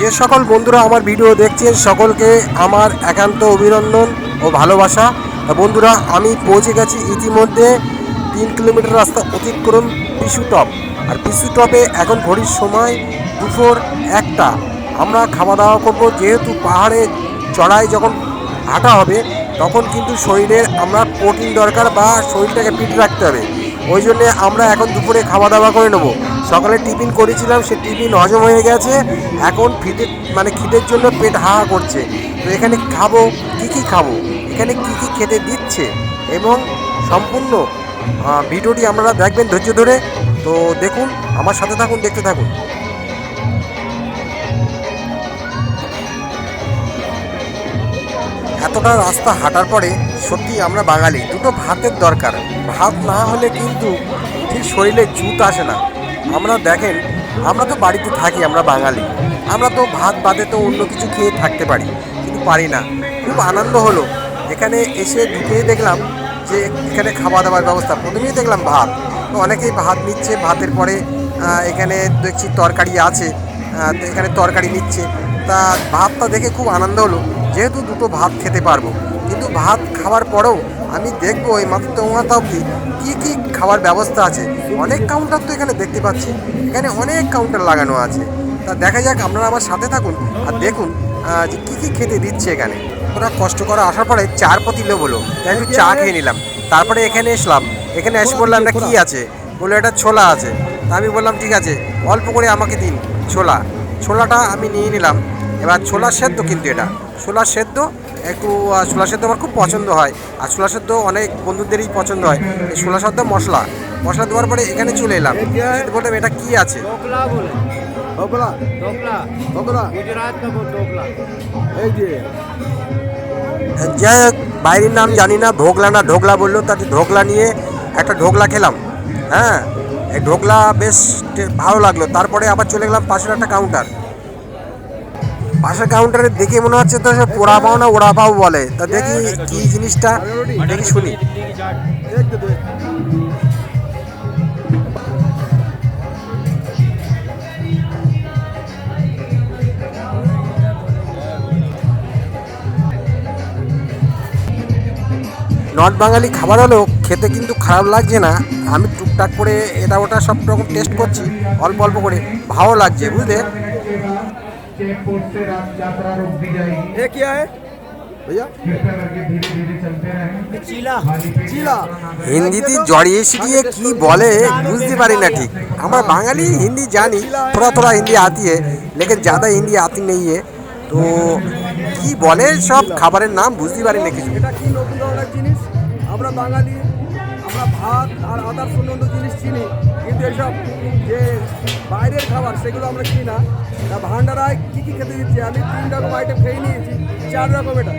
যে সকল বন্ধুরা আমার ভিডিও দেখছেন, সকলকে আমার একান্ত অভিনন্দন ও ভালোবাসা। বন্ধুরা, আমি পৌঁছে গেছি ইতিমধ্যে তিন কিলোমিটার রাস্তা অতিক্রম পিসু টপ। আর পিসু টপে এখন ঘড়ির সময় দুপুর একটা। আমরা খাওয়া দাওয়া করব, যেহেতু পাহাড়ে চড়াই যখন হাঁটা হবে, তখন কিন্তু শরীরের আমরা প্রোটিন দরকার বা শরীরটাকে ফিট রাখতে হবে। ওই জন্যে আমরা এখন দুপুরে খাওয়া দাওয়া করে নেব। সকালে টিফিন করেছিলাম, সে টিফিন হজম হয়ে গেছে। এখন ফিটে মানে খিদের জন্য পেট হা করছে। তো এখানে খাব, কি কি খাব? এখানে কি কি খেতে দিচ্ছে? এবং সম্পূর্ণ ভিডিওটি আপনারা দেখবেন ধৈর্য ধরে। তো দেখুন, আমার সাথে থাকুন, দেখতে থাকুন। এতটা রাস্তা হাঁটার পরে সত্যি আমরা বাঙালি, দুটো ভাতের দরকার। ভাত না হলে কিন্তু ঠিক শরীরে জুত আসে না। আমরা দেখেন, আমরা তো বাড়িতে থাকি, আমরা বাঙালি। আমরা তো ভাত বাদে তো অন্য কিছু খেয়ে থাকতে পারি, কিন্তু পারি না। খুব আনন্দ হলো। এখানে এসে ঢুকেই দেখলাম যে এখানে খাওয়া দাওয়ার ব্যবস্থা। প্রথমেই দেখলাম ভাত। তো অনেকেই ভাত নিচ্ছে, ভাতের পরে এখানে দেখছি তরকারি আছে এখানে তরকারি নিচ্ছে। তা ভাতটা দেখে খুব আনন্দ হলো, যেহেতু দুটো ভাত খেতে পারব। কিন্তু ভাত খাওয়ার পরেও আমি দেখব এই মাত্র অবধি কী কী খাওয়ার ব্যবস্থা আছে? অনেক কাউন্টার তো এখানে দেখতে পাচ্ছি। এখানে অনেক কাউন্টার লাগানো আছে। তা দেখা যাক, আপনারা আমার সাথে থাকুন আর দেখুন যে কী কী খেতে দিচ্ছে এখানে। ওরা কষ্ট করে আসার পরে চার প্রতি লোক হলো তাই একটু চা খেয়ে নিলাম। তারপরে এখানে এসলাম। এখানে এসে বললাম না কী আছে? বলল, এটা ছোলা আছে। তা আমি বললাম, ঠিক আছে, অল্প করে আমাকে দিন, ছোলা। ছোলাটা আমি নিয়ে নিলাম। এবার ছোলা সেদ্ধ কিন্তু এটা। ছোলা সেদ্ধ একটু ছোলা সেদ্ধ আমার খুব পছন্দ হয়। আর ছোলা সেদ্ধ অনেক বন্ধুদেরই পছন্দ হয়। এই ছোলা সেদ্ধ মশলা। মশলা দেওয়ার পরে এখানে চলে এলাম। বললাম এটা কি আছে? যাই হোক বাইরের নাম জানি না ঢোকলা না ঢোকলা বলল তাতে ঢোকলা নিয়ে একটা ঢোকলা খেলাম। হ্যাঁ? ঢোকলা বেশ ভালো লাগল। তারপরে আবার চলে গেলাম পাশের একটা কাউন্টার পাশের কাউন্টারে দেখে মনে হচ্ছে তো সব পোড়া পাও না ওড়া পাও বলে। তা দেখি কি জিনিসটা, দেখি শুনি। নর্থ বাঙালি খাবার হলেও খেতে কিন্তু খারাপ লাগছে না। আমি টুকটাক করে এটা ওটা সব রকম টেস্ট করছি। অল্প অল্প করে। ভালো লাগছে, বুঝলে? चेकपोस्ट से रात यात्रा रोक दी जाएगी এ কি है भैया कृपया करके धीरे धीरे चलते रहें चीला खाली पेट চিলা হিন্দিতে জড়িয়ে ছিটিয়ে কি বলে বুঝতে পারি না ঠিক আমরা বাঙালি হিন্দি জানি थोड़ा थोड़ा हिंदी आती है लेकिन ज़्यादा हिंदी आती नहीं है তো কি বলে সব খাবারের নাম বুঝতে পারি না কিছু এটা কি নতুন ধরনের জিনিস আমরা বাঙালি আমরা ভাত আর আদার সুন্দর জিনিস চিনি, কিন্তু এসব যে বাইরের খাবার সেগুলো আমরা চিনি না। তা ভান্ডারায় কী কী খেতে দিচ্ছে? আমি তিন রকম আইটেম খেয়ে নিয়েছি, চার রকম এটা।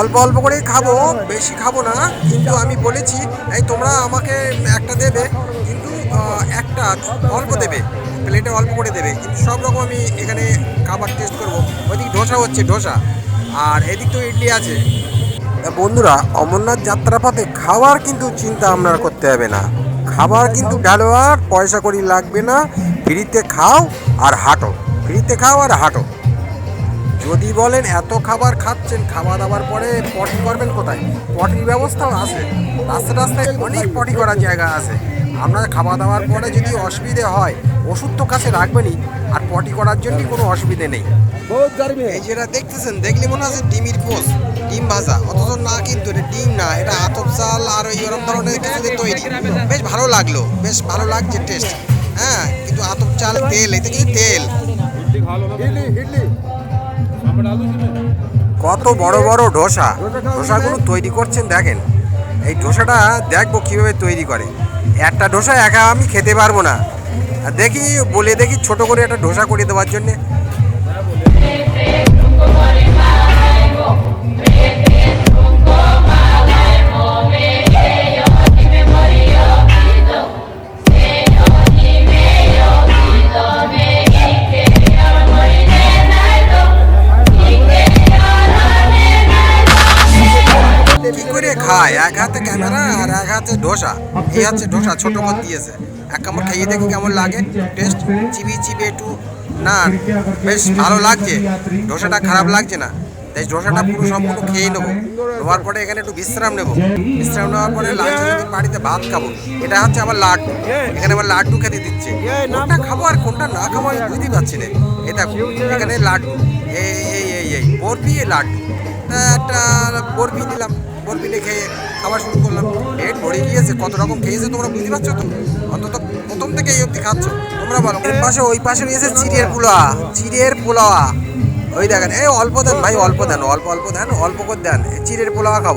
অল্প অল্প করেই খাব, বেশি খাব না, কিন্তু আমি বলেছি, এই তোমরা আমাকে একটা দেবে, কিন্তু একটা অল্প দেবে, প্লেটে অল্প করে দেবে, কিন্তু সব রকম আমি এখানে খাবার টেস্ট করব। ওইদিক ধোসা হচ্ছে, ধোসা। আর এদিক তো ইডলি আছে। বন্ধুরা অমরনাথ যাত্রাপথে খাবার কিন্তু চিন্তা আপনার করতে হবে না। খাবার কিন্তু ডালোয়ার পয়সা করি লাগবে না ফ্রিতে খাও আর হাঁটো। ফ্রিতে খাও আর হাঁটো। যদি বলেন এত খাবার খাচ্ছেন খাওয়া দাওয়ার পরে পটি করবেন কোথায়? পটির ব্যবস্থাও আছে। রাস্তা রাস্তায় অনেক পটি করার জায়গা আছে। আপনার খাওয়া দাওয়ার পরে যদি অসুবিধে হয় ওষুধ তো কাছে রাখবেনই। আর পটি করার জন্য কোনো অসুবিধে নেই। এই যেটা দেখতেছেন দেখলে মনে হচ্ছে ডিমির পোস ডিম ভাজা, অথচ না কিন্তু, এটা ডিম না, এটা আতপ চাল আর ওই ওরকম ধরনের কিছু দিয়ে তৈরি। বেশ ভালো লাগল, বেশ ভালো লাগছে টেস্ট হ্যাঁ কিন্তু আতপ চাল, তেল, এটা কিন্তু তেল। কত বড় বড় ডোসা ডোসাগুলো তৈরি করছেন দেখেন। এই ডোসাটা দেখব কীভাবে তৈরি করে। একটা ডোসা একা আমি খেতে পারব না। দেখি, বলে দেখি ছোট করে একটা ডোসা করে দেওয়ার জন্যে। খায় এক হাতে ক্যামেরা আর এক হাতে ডোসা। এই হচ্ছে ডোসা, ছোট করে দিয়েছে। এক কামড় খাইয়ে দেখি কেমন লাগে। টেস্ট চিবি চিবি একটু। না, বেশ ভালো লাগছে। ধোসাটা খারাপ লাগছে না। তাই ধোসাটা পুরো সম্পূর্ণ খেয়ে নেব। নেওয়ার পরে এখানে একটু বিশ্রাম নেব। বিশ্রাম নেওয়ার পরে লাঞ্চে যদি বাড়িতে ভাত খাব, এটা হচ্ছে আবার লাড্ডু। এখানে আবার লাড্ডু খেতে দিচ্ছে। কোনটা খাব আর কোনটা না খাব আমি বুঝতেই পারছি না। এটা এখানে লাড্ডু। এই এই এই এই বরফি লাড্ডু। একটা বরফি নিলাম বরফি নিয়ে খেয়ে খাওয়া শুরু করলাম। পেট ভরে গিয়েছে, কত রকম খেয়েছে তোমরা বুঝতে পারছ তো? অন্তত প্রথম থেকে এই অবধি খাচ্ছ। তোমরা বলো। এর পাশে, ওই পাশে নিয়েছে চিড়ের পোলা চিড়ের পোলাওয়া ওই দেখেন, এই অল্প দেন ভাই, অল্প দেন, অল্প অল্প দেন, অল্প করে দেন। চিড়ের পোলাওয়া খাব।